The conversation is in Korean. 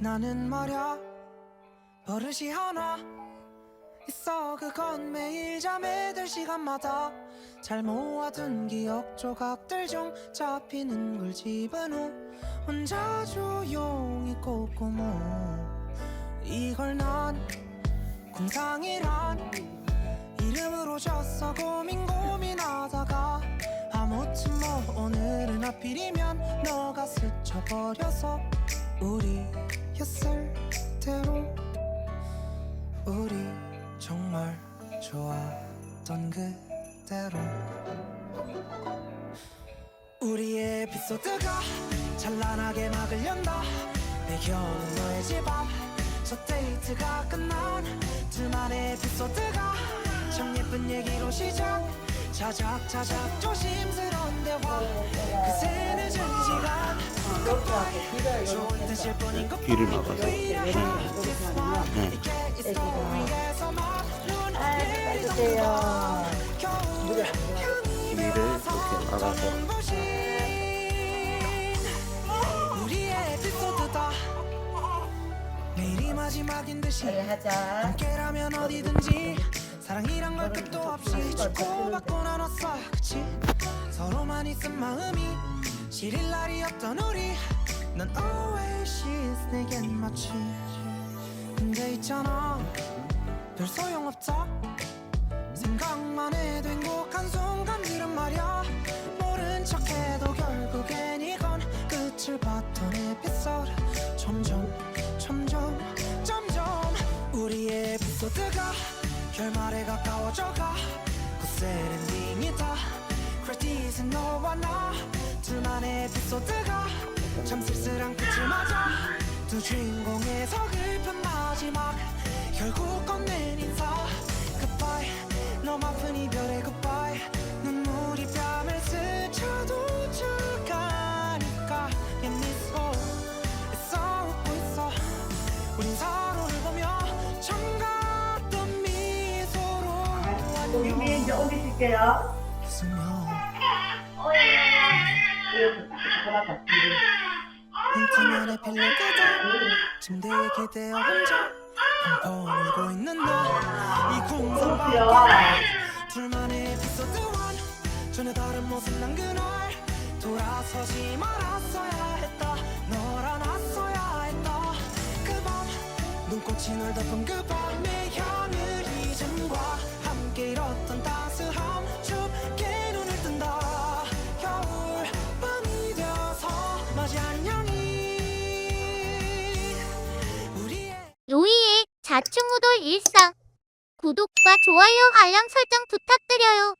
나는 말야 버릇이 하나 있어. 그건 매일 잠에 들 시간마다 잘 모아둔 기억 조각들 중 잡히는 걸 집은 후 혼자 조용히 꼼꼼히 이걸 난 궁상이란 이름으로 줬어. 고민 고민하다가 아무튼 뭐 오늘은 하필이면 너가 스쳐버려서 우리였을 대로 우리 정말 좋았던 그대로 우리의 에피소드가 찬란하게 막을 연다. 배경은 너의 집 앞 첫 데이트가 끝난 둘만의 에피소드가 참 예쁜 얘기로 시작. 자작자작 조심스러운 귀를 막아서. 네. 네. 해주세요. 귀를 이렇게 막아서. 마지막인 듯이. 함께라면 어디든지 사랑이란 걸 끝도 없이 주고받고 나눴어 있은 마음이 시릴 날이 없던 우리. 넌 oasis 내겐 마치 근데 있잖아. 별 소용없다 생각만 해도 행복한 순간들은 말야. 모른 척해도 결국엔 이건 끝을 봤던 에피소드. 점점 점점 점점 우리의 에피소드가 결말에 가까워져가. 엔딩이다 크레딧은 너와 나 둘만의 에피소드가 참 쓸쓸한 끝을 맞아. 두 주인공의 서글픈 마지막 결국 건넨 인사. Goodbye. 너무 아픈 이별의 goodbye. 눈물이 뺨을 스쳐도 죽가니까. 옛 미소 애써 웃고 있어. 우린 서로를 보며 처음 같던 미소로 우리 안녕 이제 오기 줄게요. 웃으며 하나 흰티면에 필레거든 침대에 기대어 혼자 펑펑 울고 있는 너이 공상방 둘만의 에피소드 1 전혀 다른 모습 난 그날 돌아서지 말았어야 자충우돌 일상 구독과 좋아요 알람 설정 부탁드려요.